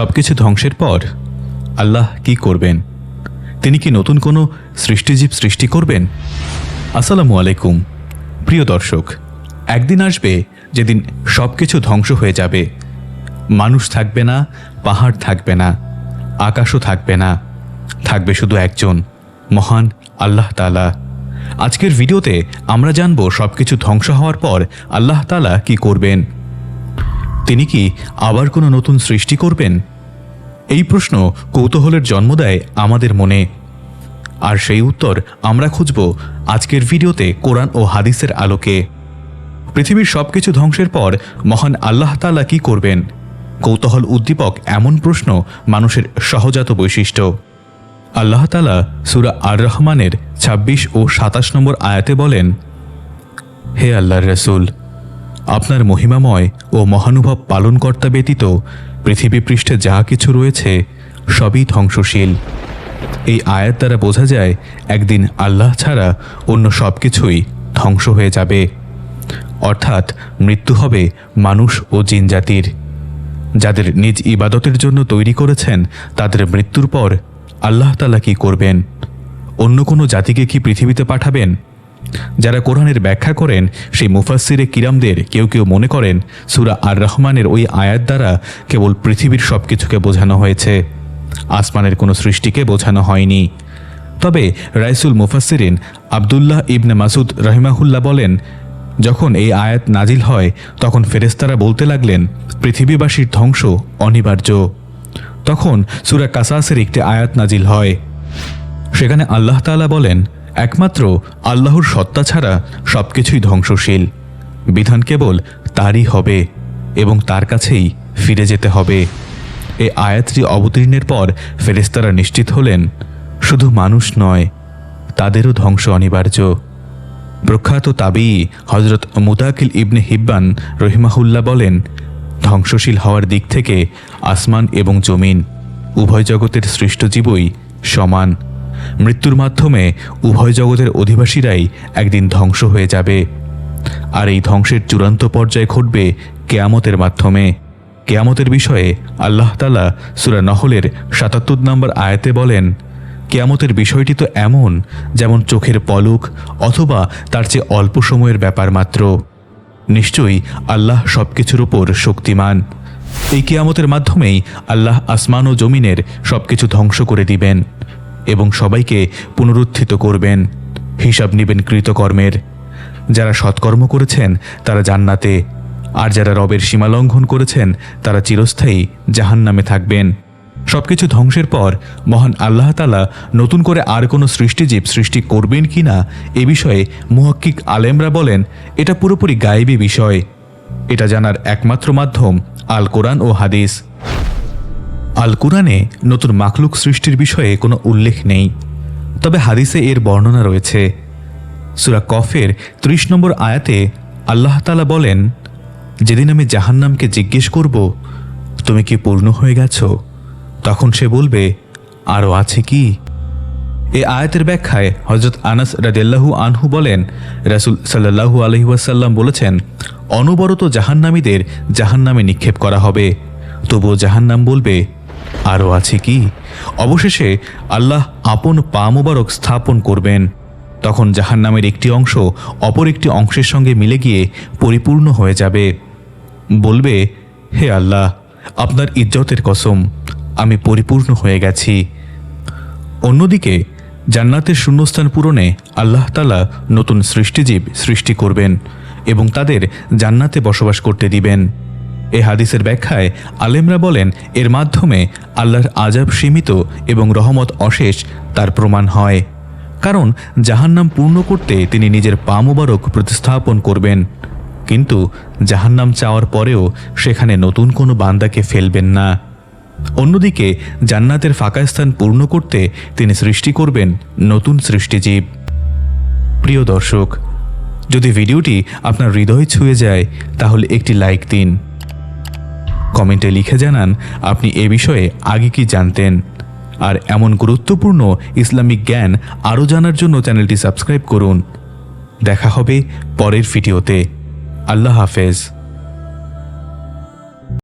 সব কিছু ধ্বংসের পর আল্লাহ কি করবেন? তিনি কি নতুন কোনো সৃষ্টিজীব সৃষ্টি করবেন? আসসালামু আলাইকুম। প্রিয় দর্শক, একদিন আসবে যেদিন সব কিছু ধ্বংস হয়ে যাবে। মানুষ থাকবে না, পাহাড় থাকবে না, আকাশও থাকবে না। থাকবে শুধু একজন, মহান আল্লাহ তালা আজকের ভিডিওতে আমরা জানব সব কিছু ধ্বংস হওয়ার পর আল্লাহ তালা কি করবেন। তিনি কি আবার কোনো নতুন সৃষ্টি করবেন? এই প্রশ্ন কৌতূহলের জন্ম দেয় আমাদের মনে। আর সেই উত্তর আমরা খুঁজব আজকের ভিডিওতে কোরআন ও হাদিসের আলোকে। পৃথিবীর সবকিছু ধ্বংসের পর মহান আল্লাহ তালা কি করবেন? কৌতূহল উদ্দীপক এমন প্রশ্ন মানুষের সহজাত বৈশিষ্ট্য। আল্লাহ তালা সুরা আর রহমানের ২৬ ও সাতাশ নম্বর আয়াতে বলেন, হে আল্লাহর রসুল, আপনার মহিমাময় ও মহানুভব পালনকর্তা ব্যতীত পৃথিবী পৃষ্ঠে যা কিছু রয়েছে, সবই ধ্বংসশীল। এই আয়াত দ্বারা বোঝা যায়, একদিন আল্লাহ ছাড়া অন্য সব কিছুই ধ্বংস হয়ে যাবে। অর্থাৎ মৃত্যু হবে মানুষ ও জিনজাতির যাদের নিজ ইবাদতের জন্য তৈরি করেছেন, তাদের মৃত্যুর পর আল্লাহ তালা কি করবেন? অন্য কোনো জাতিকে কি পৃথিবীতে পাঠাবেন? যারা কোরআনের ব্যাখ্যা করেন, সেই মুফাসিরে কিরামদের কেউ কেউ মনে করেন, সুরা আর রহমানের ওই আয়াত দ্বারা কেবল পৃথিবীর সব কিছুকে বোঝানো হয়েছে। আসমানের কোনো সৃষ্টিকে বোঝানো হয়নি। তবে রাইসুল মুফাসিরিন আবদুল্লাহ ইবনে মাসুদ রহিমাহুল্লাহ বলেন, যখন এই আয়াত নাজিল হয়, তখন ফেরেস্তারা বলতে লাগলেন, পৃথিবীবাসীর ধ্বংস অনিবার্য। তখন সুরা কাসাসের একটি আয়াত নাজিল হয়। সেখানে আল্লাহ তাআলা বলেন একমাত্র আল্লাহর সত্তা ছাড়া সবকিছুই ধ্বংসশীল। বিধান কেবল তারই হবে এবং তার কাছেই ফিরে যেতে হবে। এ আয়াতটি অবতীর্ণের পর ফেরেস্তারা নিশ্চিত হলেন, শুধু মানুষ নয়, তাদেরও ধ্বংস অনিবার্য। প্রখ্যাত তাবি হজরত মুতাকিল ইবনে হিব্বান রহিমাহুল্লাহ বলেন, ধ্বংসশীল হওয়ার দিক থেকে আসমান এবং জমিন, উভয় জগতের সৃষ্ট জীবই সমান। মৃত্যুর মাধ্যমে উভয় জগতের অধিবাসীরাই একদিন ধ্বংস হয়ে যাবে। আর এই ধ্বংসের চূড়ান্ত পর্যায়ে ঘটবে কেয়ামতের মাধ্যমে। কেয়ামতের বিষয়ে আল্লাহ তালা সুরা নহলের সাতাত্তর নম্বর আয়াতে বলেন, কেয়ামতের বিষয়টি তো এমন যেমন চোখের পলক অথবা তার চেয়ে অল্প সময়ের ব্যাপার মাত্র। নিশ্চয়ই আল্লাহ সব কিছুর ওপর শক্তিমান। এই কেয়ামতের মাধ্যমেই আল্লাহ আসমান ও জমিনের সব কিছু ধ্বংস করে দিবেন। এবং সবাইকে পুনরুত্থিত করবেন। হিসাব নেবেন কৃতকর্মের। যারা সৎকর্ম করেছেন, তারা জান্নাতে। আর যারা রবের সীমা লঙ্ঘন করেছেন, তারা চিরস্থায়ী জাহান্নামে থাকবেন। সবকিছু ধ্বংসের পর মহান আল্লাহ তালা নতুন করে আর কোনো সৃষ্টিজীব সৃষ্টি করবেন কি না, এ বিষয়ে মুহাক্কিক আলেমরা বলেন, এটা পুরোপুরি গায়েবী বিষয়। এটা জানার একমাত্র মাধ্যম আল কোরআন ও হাদিস। আল কোরআনে নতুন মাখলুক সৃষ্টির বিষয়ে কোনো উল্লেখ নেই। তবে হাদিসে এর বর্ণনা রয়েছে। সুরা কফের ত্রিশ নম্বর আয়াতে আল্লাহ তালা বলেন, যেদিন আমি জাহান্নামকে জিজ্ঞেস করব, তুমি কি পূর্ণ হয়ে গেছো? তখন সে বলবে আরও আছে কি? এ আয়াতের ব্যাখ্যায় হজরত আনাস রাদিয়াল্লাহু আনহু বলেন, রাসুল সাল্লাহু আলহিউসাল্লাম বলেছেন, অনবরত জাহান্নামীদের জাহান্নামে নিক্ষেপ করা হবে। তবুও জাহান্নাম বলবে আরও আছে কি? অবশেষে আল্লাহ আপন পা মোবারক স্থাপন করবেন। তখন জাহান্নামের একটি অংশ অপর একটি অংশের সঙ্গে মিলে গিয়ে পরিপূর্ণ হয়ে যাবে। বলবে, হে আল্লাহ, আপনার ইজ্জতের কসম, আমি পরিপূর্ণ হয়ে গেছি। অন্যদিকে, জান্নাতের শূন্যস্থান পূরণে আল্লাহ তালা নতুন সৃষ্টিজীব সৃষ্টি করবেন এবং তাদের জান্নাতে বসবাস করতে দিবেন। এ হাদিসের ব্যাখ্যায় আলেমরা বলেন, এর মাধ্যমে আল্লাহর আজাব সীমিত এবং রহমত অশেষ তার প্রমাণ হয়। কারণ জাহান্নাম পূর্ণ করতে তিনি নিজের পা মোবারক প্রতিস্থাপন করবেন। কিন্তু জাহান্নাম চাওয়ার পরেও সেখানে নতুন কোনো বান্দাকে ফেলবেন না। অন্যদিকে জান্নাতের ফাঁকা স্থান পূর্ণ করতে তিনি সৃষ্টি করবেন নতুন সৃষ্টিজীব। প্রিয় দর্শক, যদি ভিডিওটি আপনার হৃদয় ছুঁয়ে যায়, তাহলে একটি লাইক দিন। কমেন্টে লিখে জানান, আপনি এ বিষয়ে আগে কি জানতেন? আর এমন গুরুত্বপূর্ণ ইসলামিক জ্ঞান আরও জানার জন্য চ্যানেলটি সাবস্ক্রাইব করুন। দেখা হবে পরের ভিডিওতে। আল্লাহ হাফেজ।